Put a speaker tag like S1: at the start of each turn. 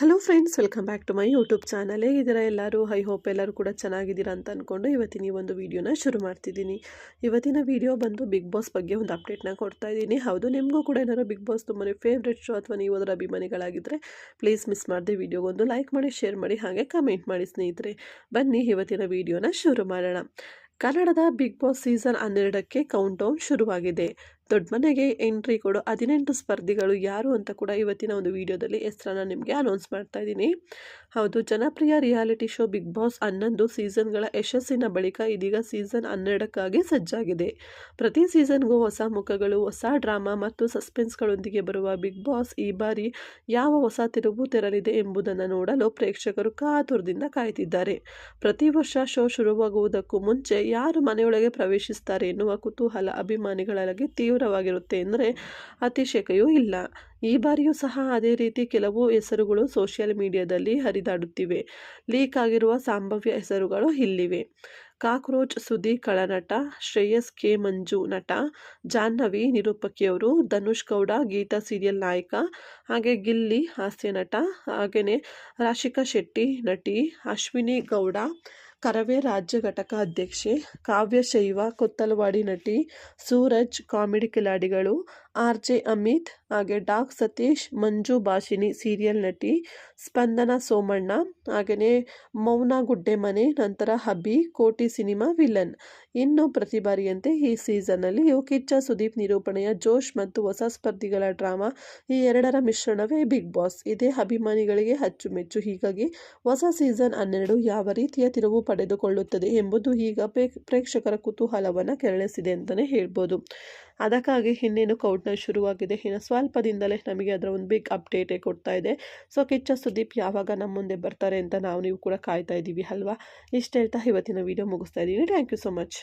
S1: Hello friends welcome back to my YouTube channel ಹೇಗಿದ್ದೀರಾ ಎಲ್ಲರೂ? I hope ಎಲ್ಲರೂ ಕೂಡ ಚೆನ್ನಾಗಿದ್ದೀರಾ ಅಂತ ಅಂದ್ಕೊಂಡು ಇವತ್ತಿನ ಈ ಒಂದು ವೀಡಿಯೋನ ಶುರು ಮಾಡ್ತಿದ್ದೀನಿ. ಇವತ್ತಿನ ವೀಡಿಯೋ ಬಂದು ಬಿಗ್ ಬಾಸ್ ಬಗ್ಗೆ ಒಂದು ಅಪ್ಡೇಟ್ನ ಕೊಡ್ತಾ ಇದ್ದೀನಿ. ಹೌದು, ನಿಮಗೂ ಕೂಡ ಏನಾದ್ರು ಬಿಗ್ ಬಾಸ್ ತುಂಬಾ ಫೇವ್ರೆಟ್ ಶೋ ಅಥವಾ ನೀವು ಅದರ ಅಭಿಮಾನಿಗಳಾಗಿದ್ದರೆ ಪ್ಲೀಸ್ ಮಿಸ್ ಮಾಡದೆ ವಿಡಿಯೋಗೊಂದು ಲೈಕ್ ಮಾಡಿ ಶೇರ್ ಮಾಡಿ, ಹಾಗೆ ಕಮೆಂಟ್ ಮಾಡಿ ಸ್ನೇಹಿತರೆ. ಬನ್ನಿ, ಇವತ್ತಿನ ವಿಡಿಯೋನ ಶುರು ಮಾಡೋಣ. ಕನ್ನಡದ ಬಿಗ್ ಬಾಸ್ ಸೀಸನ್ ಹನ್ನೆರಡಕ್ಕೆ ಕೌಂಟ್ ಡೌನ್ ಶುರುವಾಗಿದೆ. ದೊಡ್ಡ ಮನೆಗೆ ಎಂಟ್ರಿ ಕೊಡೋ ಹದಿನೆಂಟು ಸ್ಪರ್ಧಿಗಳು ಯಾರು ಅಂತ ಕೂಡ ಇವತ್ತಿನ ಒಂದು ವಿಡಿಯೋದಲ್ಲಿ ಹೆಸರನ್ನು ನಿಮಗೆ ಅನೌನ್ಸ್ ಮಾಡ್ತಾ ಇದ್ದೀನಿ. ಹೌದು, ಜನಪ್ರಿಯ ರಿಯಾಲಿಟಿ ಶೋ ಬಿಗ್ ಬಾಸ್ ಹನ್ನೊಂದು ಸೀಸನ್ಗಳ ಯಶಸ್ಸಿನ ಬಳಿಕ ಇದೀಗ ಸೀಸನ್ ಹನ್ನೆರಡಕ್ಕಾಗಿ ಸಜ್ಜಾಗಿದೆ. ಪ್ರತಿ ಸೀಸನ್ಗೂ ಹೊಸ ಮುಖಗಳು, ಹೊಸ ಡ್ರಾಮಾ ಮತ್ತು ಸಸ್ಪೆನ್ಸ್ಗಳೊಂದಿಗೆ ಬರುವ ಬಿಗ್ ಬಾಸ್ ಈ ಬಾರಿ ಯಾವ ಹೊಸ ತಿರುವು ತೆರಲಿದೆ ಎಂಬುದನ್ನು ನೋಡಲು ಪ್ರೇಕ್ಷಕರು ಕಾತುರದಿಂದ ಕಾಯ್ತಿದ್ದಾರೆ. ಪ್ರತಿ ವರ್ಷ ಶೋ ಶುರುವಾಗುವುದಕ್ಕೂ ಮುಂಚೆ ಯಾರು ಮನೆಯೊಳಗೆ ಪ್ರವೇಶಿಸುತ್ತಾರೆ ಎನ್ನುವ ಕುತೂಹಲ ಅಭಿಮಾನಿಗಳೊಳಗೆ ತೀವ್ರವಾಗಿರುತ್ತೆ ಎಂದರೆ ಅತಿಶಯಕೆಯೂ ಇಲ್ಲ. ಈ ಬಾರಿಯೂ ಸಹ ಅದೇ ರೀತಿ ಕೆಲವು ಹೆಸರುಗಳು ಸೋಷಿಯಲ್ ಮೀಡಿಯಾದಲ್ಲಿ ಹರಿದಾಡುತ್ತಿವೆ. ಲೀಕ್ ಆಗಿರುವ ಸಂಭಾವ್ಯ ಹೆಸರುಗಳು ಇಲ್ಲಿವೆ. ಕಾಕ್ರೋಚ್ ಸುದೀ ಕಳನಟ ಶ್ರೇಯಸ್ ಕೆ ಮಂಜು ನಟ, ಜಾಹ್ನವಿ ನಿರೂಪಕಿಯವರು ಧನುಷ್ ಗೌಡ, ಗೀತಾ ಸೀರಿಯಲ್ ನಾಯಕ, ಹಾಗೆ ಗಿಲ್ಲಿ ಹಾಸ್ಯ ನಟ, ಹಾಗೆಯೇ ರಾಶಿಕಾ ಶೆಟ್ಟಿ ನಟಿ, ಅಶ್ವಿನಿ ಗೌಡ ಕರವೇ ರಾಜ್ಯ ಘಟಕ ಅಧ್ಯಕ್ಷೆ ಕಾವ್ಯ ಶೈವ ಕೊತ್ತಲವಾಡಿ ನಟಿ ಸೂರಜ್ ಕಾಮಿಡಿ ಕಿಲಾಡಿಗಳು ಆರ್ ಜೆ ಅಮಿತ್ ಹಾಗೆ ಡಾಕ್ ಸತೀಶ್, ಮಂಜು ಭಾಷಿಣಿ, ಸೀರಿಯಲ್ ನಟಿ ಸ್ಪಂದನ ಸೋಮಣ್ಣ ಹಾಗೆಯೇ ಮೌನ ಗುಡ್ಡೆಮನೆ, ನಂತರ ಹಬಿ, ಕೋಟಿ ಸಿನಿಮಾ ವಿಲನ್. ಇನ್ನು ಪ್ರತಿ ಬಾರಿಯಂತೆ ಈ ಸೀಸನ್ನಲ್ಲಿಯೂ ಕಿಚ್ಚ ಸುದೀಪ್ ನಿರೂಪಣೆಯ ಜೋಶ್ ಮತ್ತು ಹೊಸ ಸ್ಪರ್ಧಿಗಳ ಡ್ರಾಮಾ ಈ ಎರಡರ ಮಿಶ್ರಣವೇ ಬಿಗ್ ಬಾಸ್. ಇದೇ ಅಭಿಮಾನಿಗಳಿಗೆ ಅಚ್ಚುಮೆಚ್ಚು. ಹೀಗಾಗಿ ಹೊಸ ಸೀಸನ್ ಹನ್ನೆರಡು ಯಾವ ರೀತಿಯ ತಿರುವು ಪಡೆದುಕೊಳ್ಳುತ್ತದೆ ಎಂಬುದು ಈಗ ಪ್ರೇಕ್ಷಕರ ಕುತೂಹಲವನ್ನು ಕೆರಳಿಸಿದೆ ಅಂತಲೇ ಹೇಳ್ಬೋದು. ಅದಕ್ಕಾಗಿ ಇನ್ನೇನು ಕೌಂಟ್ನ ಶುರುವಾಗಿದೆ. ಇನ್ನು ದಿನದಲ್ಲೇ ನಮಗೆ ಅದರ ಒಂದು ಬಿಗ್ ಅಪ್ಡೇಟೇ ಕೊಡ್ತಾ ಇದೆ. ಸೊ ಕಿಚ್ಚ ಸುದೀಪ್ ಯಾವಾಗ ನಮ್ಮ ಮುಂದೆ ಬರ್ತಾರೆ ಅಂತ ನಾವು, ನೀವು ಕೂಡ ಕಾಯ್ತಾ ಇದ್ದೀವಿ ಅಲ್ವಾ? ಇಷ್ಟು ಹೇಳ್ತಾ ಇವತ್ತಿನ ವಿಡಿಯೋ ಮುಗಿಸ್ತಾ ಇದ್ದೀನಿ. Thank you so much